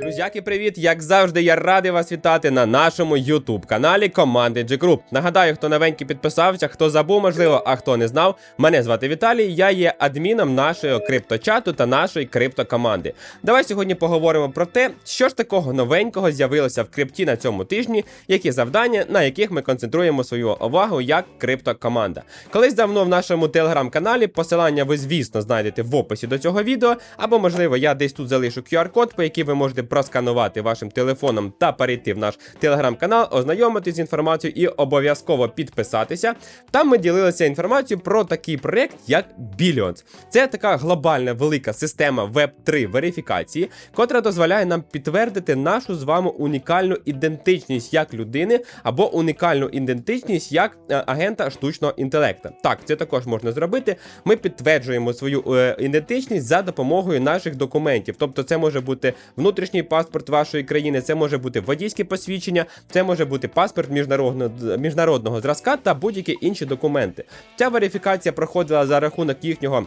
Друзяки, привіт! Як завжди, я радий вас вітати на нашому youtube каналі команди G Group. Нагадаю, хто новенький підписався, хто забув, можливо, а хто не знав. Мене звати Віталій. Я є адміном нашого крипточату та нашої криптокоманди. Давай сьогодні поговоримо про те, що ж такого новенького з'явилося в крипті на цьому тижні, які завдання, на яких ми концентруємо свою увагу як криптокоманда. Колись давно в нашому телеграм-каналі посилання ви, звісно, знайдете в описі до цього відео, або, можливо, я десь тут залишу QR-код, по який ви можете просканувати вашим телефоном та перейти в наш телеграм-канал, ознайомитись з інформацією і обов'язково підписатися. Там ми ділилися інформацією про такий проект, як Billions. Це така глобальна велика система Web3 верифікації, котра дозволяє нам підтвердити нашу з вами унікальну ідентичність як людини або унікальну ідентичність як е, агента штучного інтелекту. Так, це також можна зробити. Ми підтверджуємо свою е, ідентичність за допомогою наших документів. Тобто, це може бути внутрішній паспорт вашої країни, це може бути водійське посвідчення, це може бути паспорт міжнародного, міжнародного зразка та будь-які інші документи. Ця верифікація проходила за рахунок їхнього.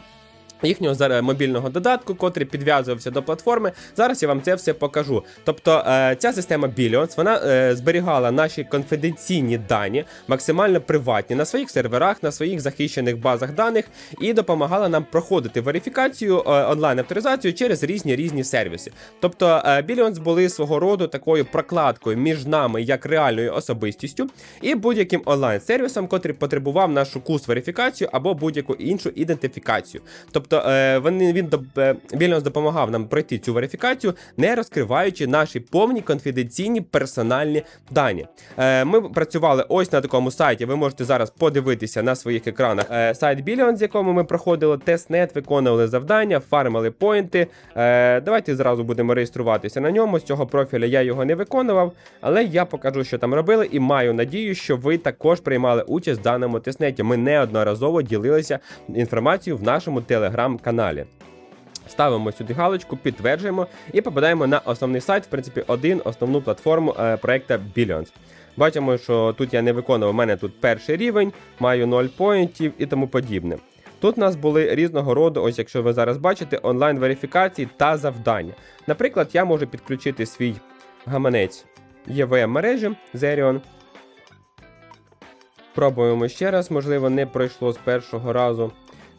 Їхнього мобільного додатку, котрий підв'язувався до платформи. Зараз я вам це все покажу. Тобто е, ця система Billions, вона е, зберігала наші конфіденційні дані, максимально приватні на своїх серверах, на своїх захищених базах даних і допомагала нам проходити верифікацію е, онлайн-авторизацію через різні різні сервіси. Тобто Billions були свого роду такою прокладкою між нами як реальною особистістю і будь-яким онлайн-сервісом, котрий потребував нашу курс верифікацію або будь-яку іншу ідентифікацію. Тобто е, вони, він доп- е, допомагав нам пройти цю верифікацію, не розкриваючи наші повні конфіденційні персональні дані. Е, ми працювали ось на такому сайті. Ви можете зараз подивитися на своїх екранах. Е, сайт Billions, з якому ми проходили тестнет, виконували завдання, фармили поінти. Е, давайте зразу будемо реєструватися на ньому. З цього профіля я його не виконував, але я покажу, що там робили, і маю надію, що ви також приймали участь в даному тестнеті. Ми неодноразово ділилися інформацією в нашому телеграм-каналі. Ставимо сюди галочку, підтверджуємо і попадаємо на основний сайт, в принципі, один основну платформу е, проекту Billions. Бачимо, що тут я не виконував, у мене тут перший рівень, маю 0 поінтів і тому подібне. Тут у нас були різного роду, ось якщо ви зараз бачите, онлайн-верифікації та завдання. Наприклад, я можу підключити свій гаманець EVM мережі Zerion. Пробуємо ще раз, можливо, не пройшло з першого разу.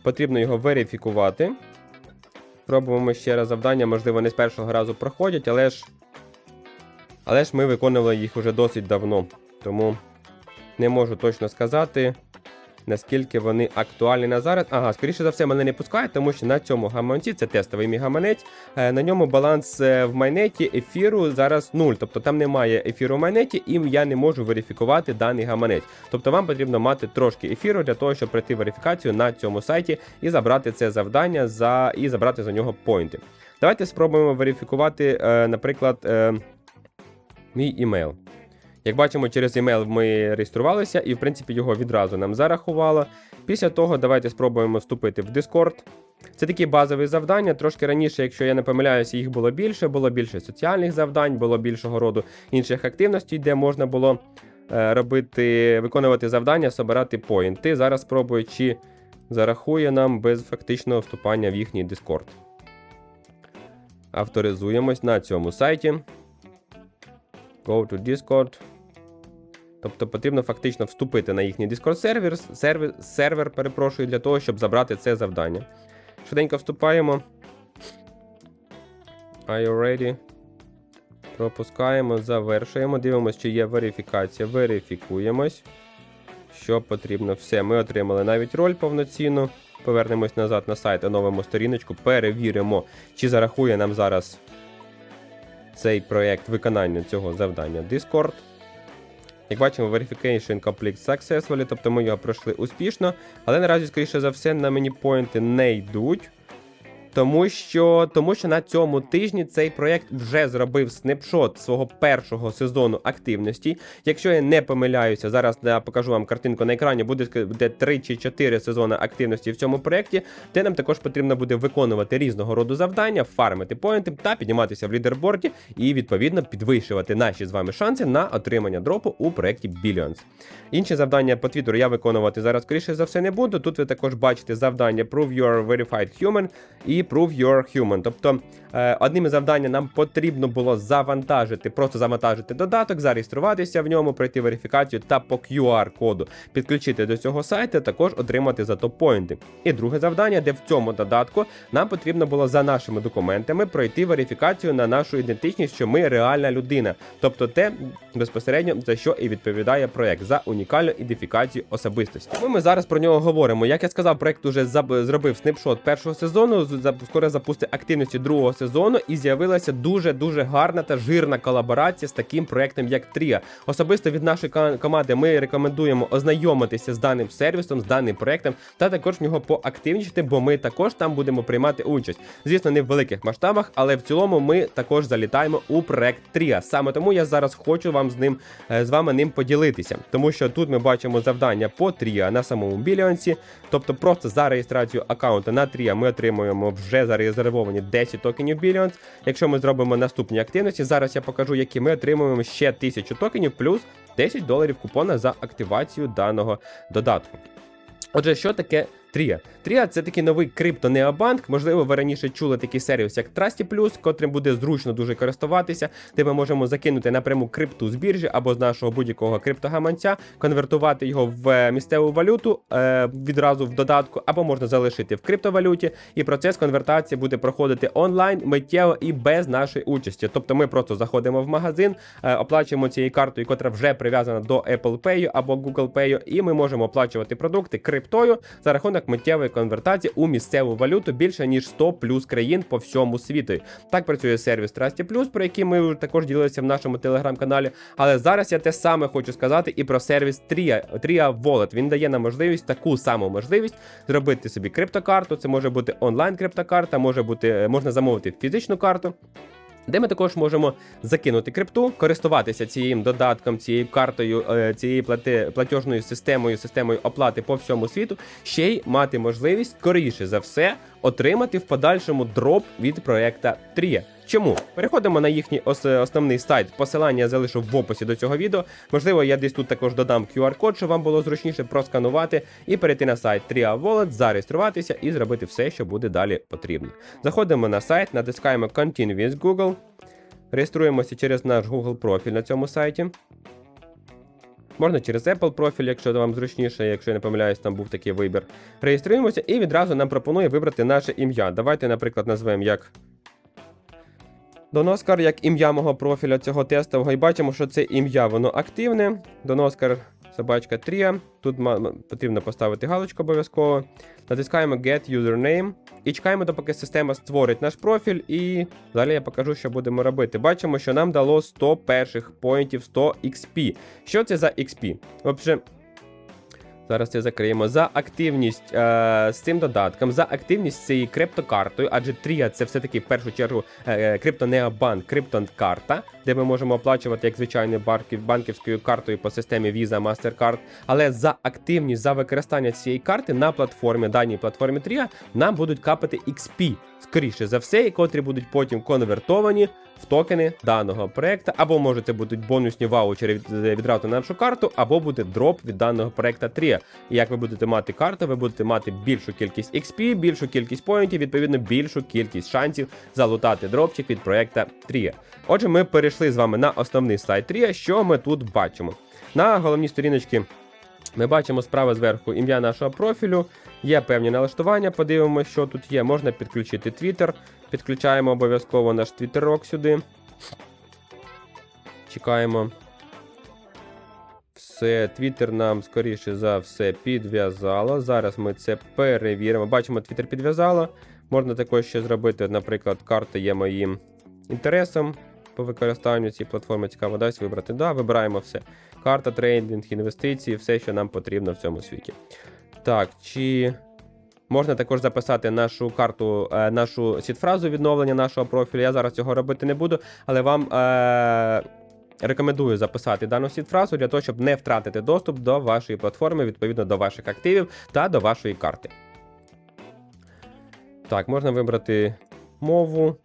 Потрібно його верифікувати. Пробуємо ще раз завдання, можливо, не з першого разу проходять, але ж. Але ж ми виконували їх уже досить давно. Тому не можу точно сказати, наскільки вони актуальні на зараз. Ага, скоріше за все, мене не пускають, тому що на цьому гаманці це тестовий мій гаманець. е, На ньому баланс е, в майнеті ефіру зараз 0. Тобто там немає ефіру в майнеті, і я не можу верифікувати даний гаманець. Тобто вам потрібно мати трошки ефіру для того, щоб пройти верифікацію на цьому сайті і забрати це завдання за і забрати за нього поінти. Давайте спробуємо верифікувати, е, наприклад, мій імейл. Як бачимо, через емейл ми реєструвалися, і в принципі його відразу нам зарахувало. Після того давайте спробуємо вступити в Discord. Це такі базові завдання. Трошки раніше, якщо я не помиляюся, їх було більше, було більше соціальних завдань, було більшого роду інших активностей, де можна було е, робити, виконувати завдання, собирати поінти. Зараз спробую, чи зарахує нам без фактичного вступання в їхній Discord. Авторизуємось на цьому сайті. Go to Discord. Тобто потрібно фактично вступити на їхній Discord сервер, сервер, сервер перепрошую, для того, щоб забрати це завдання. Швиденько вступаємо. Are you ready? Пропускаємо, завершуємо. Дивимося, чи є верифікація. Верифікуємось. Що потрібно. Все, ми отримали навіть роль повноцінну. Повернемось назад на сайт, оновимо сторіночку, перевіримо, чи зарахує нам зараз цей проєкт виконання цього завдання Discord. Як бачимо, Verification Complete Successfully, тобто ми його пройшли успішно, але наразі, скоріше за все, на мені поінти не йдуть. Тому що, тому що на цьому тижні цей проєкт вже зробив снапшот свого першого сезону активності. Якщо я не помиляюся, зараз я покажу вам картинку на екрані, буде, буде 3 чи 4 сезони активності в цьому проєкті, де нам також потрібно буде виконувати різного роду завдання, фармити поінти та підніматися в лідерборді і відповідно підвищувати наші з вами шанси на отримання дропу у проєкті Billions. Інші завдання по твіттеру я виконувати зараз, скоріше за все, не буду. Тут ви також бачите завдання Prove You are Verified Human і Prove You're Human. Тобто е, одним із завдань нам потрібно було завантажити, просто завантажити додаток, зареєструватися в ньому, пройти верифікацію та по QR-коду підключити до цього сайту, також отримати за то поінти. І друге завдання, де в цьому додатку нам потрібно було за нашими документами пройти верифікацію на нашу ідентичність, що ми реальна людина, тобто те безпосередньо за що і відповідає проект за унікальну ідентифікацію особистості. Тому ми зараз про нього говоримо. Як я сказав, проект уже зробив снапшот першого сезону. Скоро запустить активності другого сезону, і з'явилася дуже дуже гарна та жирна колаборація з таким проектом, як Трія. Особисто від нашої команди ми рекомендуємо ознайомитися з даним сервісом, з даним проектом, та також в нього поактивнішити, бо ми також там будемо приймати участь. Звісно, не в великих масштабах, але в цілому ми також залітаємо у проект Трія. Саме тому я зараз хочу вам з ним е, з вами ним поділитися, тому що тут ми бачимо завдання по Трія на самому біліонсі. Тобто, просто за реєстрацію аккаунту на Трія ми отримуємо вже зарезервовані 10 токенів Billions. Якщо ми зробимо наступні активності, зараз я покажу, які ми отримуємо ще 1000 токенів плюс 10 доларів купона за активацію даного додатку. Отже, що таке Трія? Трія це такий новий крипто-необанк. Можливо, ви раніше чули такий сервіс, як Trusty Plus, котрим буде зручно дуже користуватися, де ми можемо закинути напряму крипту з біржі або з нашого будь-якого криптогаманця, конвертувати його в е, місцеву валюту е, відразу в додатку, або можна залишити в криптовалюті, і процес конвертації буде проходити онлайн, миттєво і без нашої участі. Тобто ми просто заходимо в магазин, е, оплачуємо цією картою, котра вже прив'язана до Apple Pay або Google Pay, і ми можемо оплачувати продукти криптою за рахунок миттєвої конвертації у місцеву валюту більше ніж 100 плюс країн по всьому світу. Так працює сервіс Trusty Plus, про який ми вже також ділилися в нашому телеграм-каналі. Але зараз я те саме хочу сказати і про сервіс Tria, Tria Wallet. Він дає нам можливість таку саму можливість зробити собі криптокарту. Це може бути онлайн криптокарта, може бути можна замовити фізичну карту. Де ми також можемо закинути крипту, користуватися цією додатком, цією картою, е, цією плати, платіжною системою, системою оплати по всьому світу, ще й мати можливість, скоріше за все, отримати в подальшому дроп від проекта Трія. Чому? Переходимо на їхній ос- основний сайт. Посилання залишу в описі до цього відео. Можливо, я десь тут також додам QR-код, щоб вам було зручніше просканувати і перейти на сайт Tria зареєструватися і зробити все, що буде далі потрібно. Заходимо на сайт, натискаємо Continue with Google, реєструємося через наш Google профіль на цьому сайті. Можна через Apple профіль, якщо вам зручніше, якщо я не помиляюсь, там був такий вибір. Реєструємося і відразу нам пропонує вибрати наше ім'я. Давайте, наприклад, назвемо як Доноскар як ім'я мого профіля цього тестового, і бачимо, що це ім'я воно активне. Доноскар собачка Трія. Тут потрібно поставити галочку обов'язково. Натискаємо Get Username і чекаємо, допоки система створить наш профіль, і далі я покажу, що будемо робити. Бачимо, що нам дало 100 перших поінтів 100 XP. Що це за XP? Отже, Зараз це закриємо. За активність е, з цим додатком, за активність з цією криптокартою, адже Трія це все-таки в першу чергу е, криптонеобанк, криптокарта, де ми можемо оплачувати як звичайною банків, банківською картою по системі Visa, Mastercard. Але за активність, за використання цієї карти на платформі, даній платформі Трія, нам будуть капати XP, скоріше за все, і котрі будуть потім конвертовані в токени даного проекту, або може це будуть бонусні ваучери від, відразу на нашу карту, або буде дроп від даного проекта Трія. І як ви будете мати карту, ви будете мати більшу кількість XP, більшу кількість поінтів, відповідно, більшу кількість шансів залутати дропчик від проекта Трія. Отже, ми перейшли з вами на основний сайт Трія. Що ми тут бачимо? На головній сторіночці ми бачимо справа зверху ім'я нашого профілю, є певні налаштування. Подивимося, що тут є. Можна підключити Twitter. Підключаємо обов'язково наш твіттерок сюди. Чекаємо. Все, Twitter нам, скоріше за все, підв'язало. Зараз ми це перевіримо. Бачимо, Twitter підв'язало. Можна також ще зробити, наприклад, карта є моїм інтересом по використанню цієї платформи. Цікаво дасть вибрати. Да, вибираємо все. Карта, трейдинг, інвестиції, все, що нам потрібно в цьому світі. Так, чи можна також записати нашу карту, е, нашу сітфразу відновлення нашого профілю. Я зараз цього робити не буду, але вам. Е- Рекомендую записати дану сітфразу для того, щоб не втратити доступ до вашої платформи, відповідно до ваших активів та до вашої карти. Так, можна вибрати мову.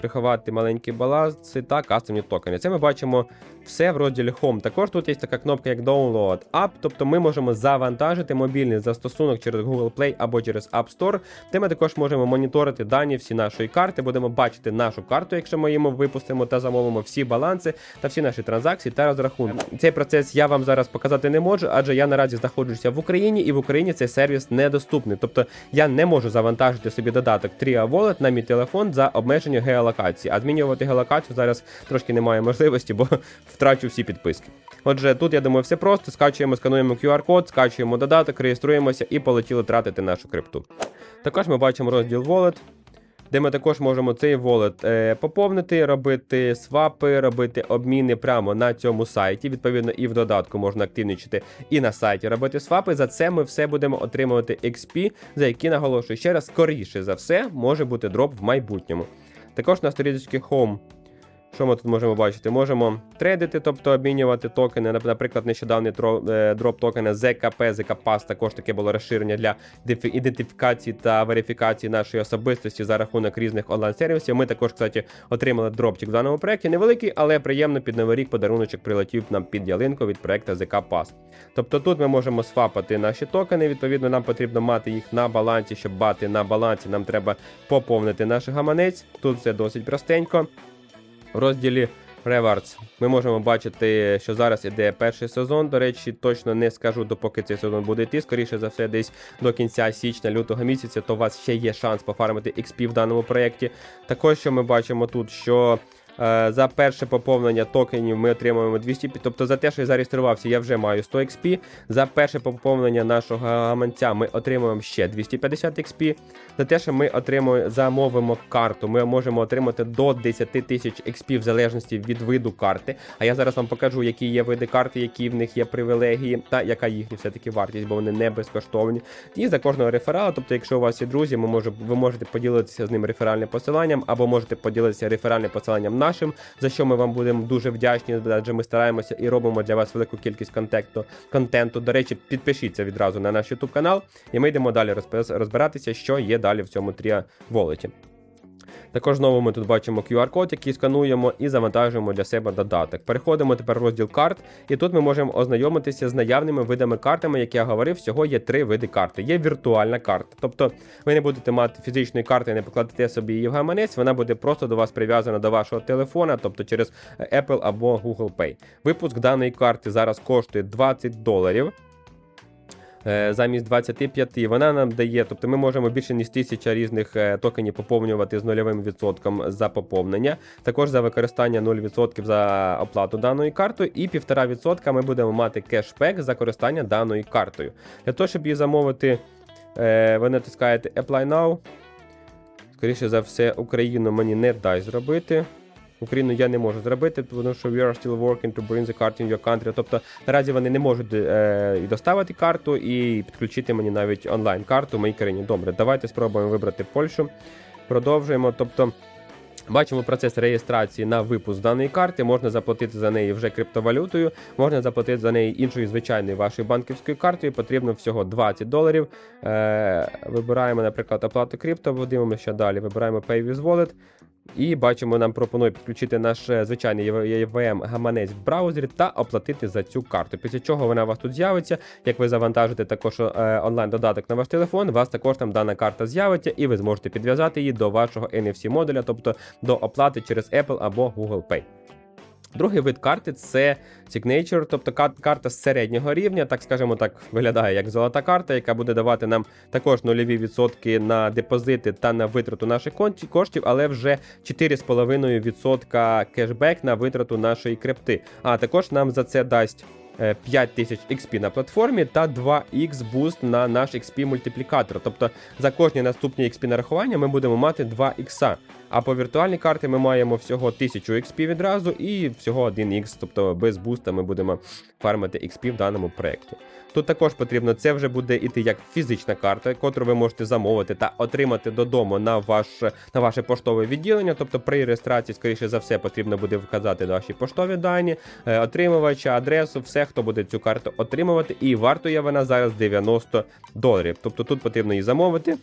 Приховати маленькі баланси та кастомні токени. Це ми бачимо все в розділі Home. Також тут є така кнопка як Download App, тобто ми можемо завантажити мобільний застосунок через Google Play або через App Store, де ми також можемо моніторити дані всі нашої карти, будемо бачити нашу карту, якщо ми її випустимо та замовимо всі баланси та всі наші транзакції та розрахунки. Цей процес я вам зараз показати не можу, адже я наразі знаходжуся в Україні, і в Україні цей сервіс недоступний. Тобто я не можу завантажити собі додаток Tria Wallet на мій телефон за обмеження геолокації. А змінювати геолокацію зараз трошки немає можливості, бо втрачу всі підписки. Отже, тут я думаю, все просто. Скачуємо, скануємо QR-код, скачуємо додаток, реєструємося і полетіли тратити нашу крипту. Також ми бачимо розділ Wallet, де ми також можемо цей е, поповнити, робити свапи, робити обміни прямо на цьому сайті. Відповідно, і в додатку можна активничати і на сайті робити свапи. За це ми все будемо отримувати XP, за які наголошую ще раз, скоріше за все може бути дроп в майбутньому. Також на сторіночці Home. Що ми тут можемо бачити? Можемо трейдити, тобто обмінювати токени. Наприклад, нещодавний е, дроп токена ZKP, ZKPass, також таке було розширення для ідентифікації та верифікації нашої особистості за рахунок різних онлайн-сервісів. Ми також, кстати, отримали дропчик в даному проєкті. Невеликий, але приємно під новий рік подаруночок прилетів нам під ялинку від проекту ZKPass. Тобто тут ми можемо свапати наші токени. Відповідно, нам потрібно мати їх на балансі, щоб бати на балансі. Нам треба поповнити наш гаманець. Тут все досить простенько. В розділі Rewards ми можемо бачити, що зараз іде перший сезон. До речі, точно не скажу, допоки цей сезон буде йти. Скоріше за все, десь до кінця січня, лютого місяця, то у вас ще є шанс пофармити XP в даному проєкті. Також що ми бачимо тут, що. Е, За перше поповнення токенів ми отримуємо 200, тобто за те, що я зареєструвався, я вже маю 100 XP. За перше поповнення нашого гаманця ми отримуємо ще 250 XP. За те, що ми отримуємо, замовимо карту, ми можемо отримати до 10 тисяч XP в залежності від виду карти. А я зараз вам покажу, які є види карти, які в них є привілегії, та яка їхня все-таки вартість, бо вони не безкоштовні. І за кожного реферала, тобто, якщо у вас є друзі, ми може, ви можете поділитися з ним реферальним посиланням, або можете поділитися реферальним посиланням нашим, за що ми вам будемо дуже вдячні, адже ми стараємося і робимо для вас велику кількість контенту. контенту. До речі, підпишіться відразу на наш YouTube канал, і ми йдемо далі розбиратися, що є далі в цьому тріа волеті. Також знову ми тут бачимо QR-код, який скануємо і завантажуємо для себе додаток. Переходимо тепер в розділ карт, і тут ми можемо ознайомитися з наявними видами картами, як я говорив, всього є три види карти. Є віртуальна карта. Тобто ви не будете мати фізичної карти, не покладете собі її в гаманець, вона буде просто до вас прив'язана до вашого телефона, тобто через Apple або Google Pay. Випуск даної карти зараз коштує 20 доларів. Е, Замість 25 вона нам дає, тобто ми можемо більше ніж тисяча різних е, токенів поповнювати з нульовим відсотком за поповнення, також за використання 0% за оплату даною картою, і 1,5% ми будемо мати кешбек за користання даною картою. Для того, щоб її замовити, е, ви натискаєте Apply Now. Скоріше за все, Україну мені не дасть зробити. Україну я не можу зробити, тому що we are still working to bring the card in your country. Тобто наразі вони не можуть е, доставити карту, і підключити мені навіть онлайн карту в моїй країні. Добре, давайте спробуємо вибрати Польщу. Продовжуємо. Тобто. Бачимо процес реєстрації на випуск даної карти. Можна заплатити за неї вже криптовалютою, можна заплатити за неї іншою звичайною вашою банківською картою. Потрібно всього 20 доларів. Е, вибираємо, наприклад, оплату крипто, що далі. Вибираємо Pay with Wallet. І бачимо, нам пропонує підключити наш е, звичайний EVM гаманець в браузері та оплатити за цю карту. Після чого вона у вас тут з'явиться. Як ви завантажите також е, онлайн додаток на ваш телефон, у вас також там дана карта з'явиться, і ви зможете підв'язати її до вашого NFC модуля, тобто до оплати через Apple або Google Pay. Другий вид карти це Signature, тобто кар- карта середнього рівня, так скажімо так, виглядає як золота карта, яка буде давати нам також нульові відсотки на депозити та на витрату наших коштів, але вже 4,5% кешбек на витрату нашої крипти. А також нам за це дасть. Е, 5000 XP на платформі та 2x буст на наш XP мультиплікатор. Тобто за кожні наступні XP нарахування ми будемо мати 2 x а по віртуальній карті ми маємо всього 1000 XP відразу і всього 1X, тобто без буста ми будемо фармити XP в даному проєкті. Тут також потрібно, це вже буде іти як фізична карта, яку ви можете замовити та отримати додому на, ваш, на ваше поштове відділення. Тобто при реєстрації, скоріше за все, потрібно буде вказати ваші поштові дані, е, отримувача, адресу, все, хто буде цю карту отримувати. І вартує вона зараз 90 доларів. Тобто тут потрібно її замовити.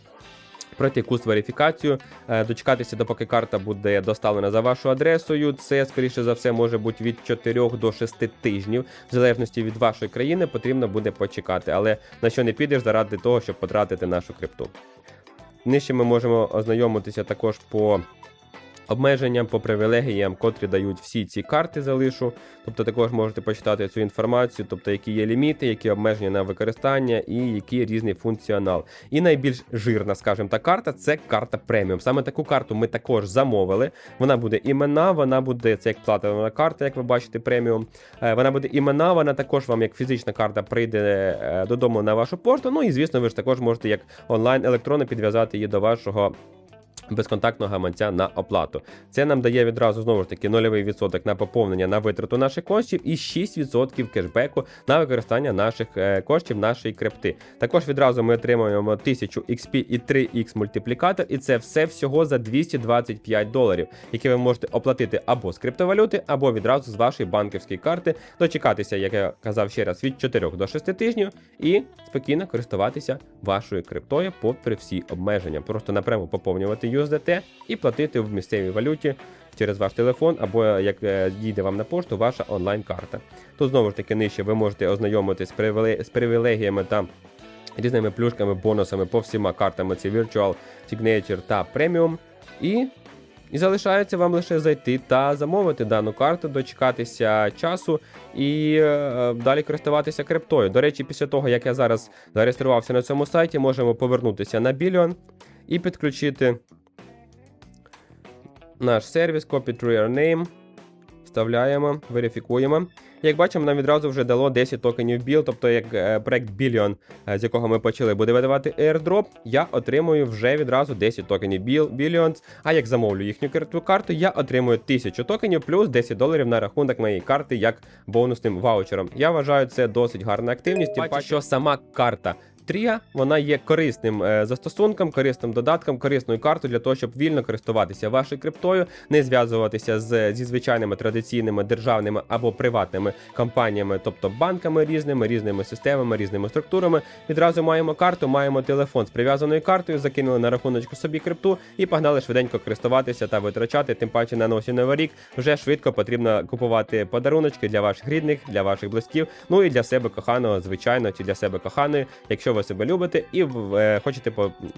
Пройти курс верифікацію, е, дочекатися, допоки карта буде доставлена за вашою адресою. Це, скоріше за все, може бути від 4 до 6 тижнів. В залежності від вашої країни потрібно буде почекати. Але на що не підеш заради того, щоб потратити нашу крипту. Нижче ми можемо ознайомитися також по обмеженням, по привілегіям, котрі дають всі ці карти залишу. Тобто також можете почитати цю інформацію, тобто які є ліміти, які обмеження на використання і який різний функціонал. І найбільш жирна, скажімо так, карта це карта преміум. Саме таку карту ми також замовили. Вона буде імена, вона буде це як платина карта, як ви бачите, преміум. Е, Вона буде імена, вона також вам як фізична карта прийде е, додому на вашу пошту. Ну і звісно, ви ж також можете як онлайн електронно підв'язати її до вашого. Безконтактного гаманця на оплату. Це нам дає відразу знову ж таки нульовий відсоток на поповнення на витрату наших коштів і 6% кешбеку на використання наших е, коштів нашої крипти. Також відразу ми отримуємо 1000 XP і 3x мультиплікатор, і це все всього за 225 доларів, які ви можете оплатити або з криптовалюти, або відразу з вашої банківської карти, дочекатися, як я казав ще раз, від 4 до 6 тижнів, і спокійно користуватися вашою криптою попри всі обмеження. Просто напряму поповнювати USDT і платити в місцевій валюті через ваш телефон, або як е, дійде вам на пошту, ваша онлайн-карта. Тут знову ж таки нижче ви можете ознайомитись з з привілегіями та різними плюшками, бонусами по всіма картами. Це Virtual, Signature та Premium. І і залишається вам лише зайти та замовити дану карту, дочекатися часу і е, далі користуватися криптою. До речі, після того, як я зараз зареєструвався на цьому сайті, можемо повернутися на Billion і підключити наш сервіс Copy Through Your Name. Вставляємо, верифікуємо. Як бачимо, нам відразу вже дало 10 токенів BIL, тобто як е, проект Billion, е, з якого ми почали, буде видавати airdrop, я отримую вже відразу 10 токенів Billions, а як замовлю їхню карту, карту, я отримую 1000 токенів плюс 10 доларів на рахунок моєї карти як бонусним ваучером. Я вважаю, це досить гарна активність, тим паче, що сама карта Трія, вона є корисним е, застосунком, корисним додатком, корисною картою для того, щоб вільно користуватися вашою криптою, не зв'язуватися з, зі звичайними традиційними державними або приватними компаніями, тобто банками різними, різними системами, різними структурами. Відразу маємо карту, маємо телефон з прив'язаною картою, закинули на рахуночку собі крипту і погнали швиденько користуватися та витрачати. Тим паче на носі новий рік вже швидко потрібно купувати подаруночки для ваших рідних, для ваших близьків, ну і для себе коханого, звичайно, чи для себе коханої, якщо ви себе любите і е, хочете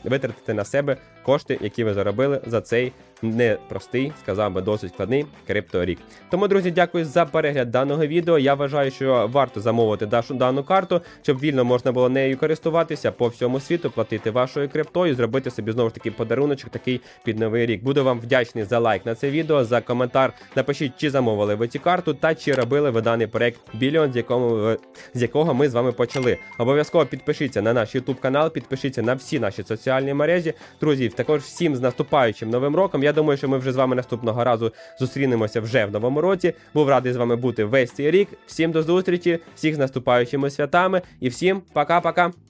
витратити на себе кошти, які ви заробили за цей непростий, сказав би, досить складний крипторік. Тому, друзі, дякую за перегляд даного відео. Я вважаю, що варто замовити дашу дану карту, щоб вільно можна було нею користуватися по всьому світу, платити вашою криптою, зробити собі знову ж таки подаруночок такий під новий рік. Буду вам вдячний за лайк на це відео, за коментар. Напишіть, чи замовили ви цю карту та чи робили ви даний проект Біліон, з ви- з якого ми з вами почали. Обов'язково підпишіться на наш YouTube канал, підпишіться на всі наші соціальні мережі. Друзі, також всім з наступаючим новим роком. Я думаю, що ми вже з вами наступного разу зустрінемося вже в новому році. Був радий з вами бути весь цей рік. Всім до зустрічі, всіх з наступаючими святами і всім пока-пока.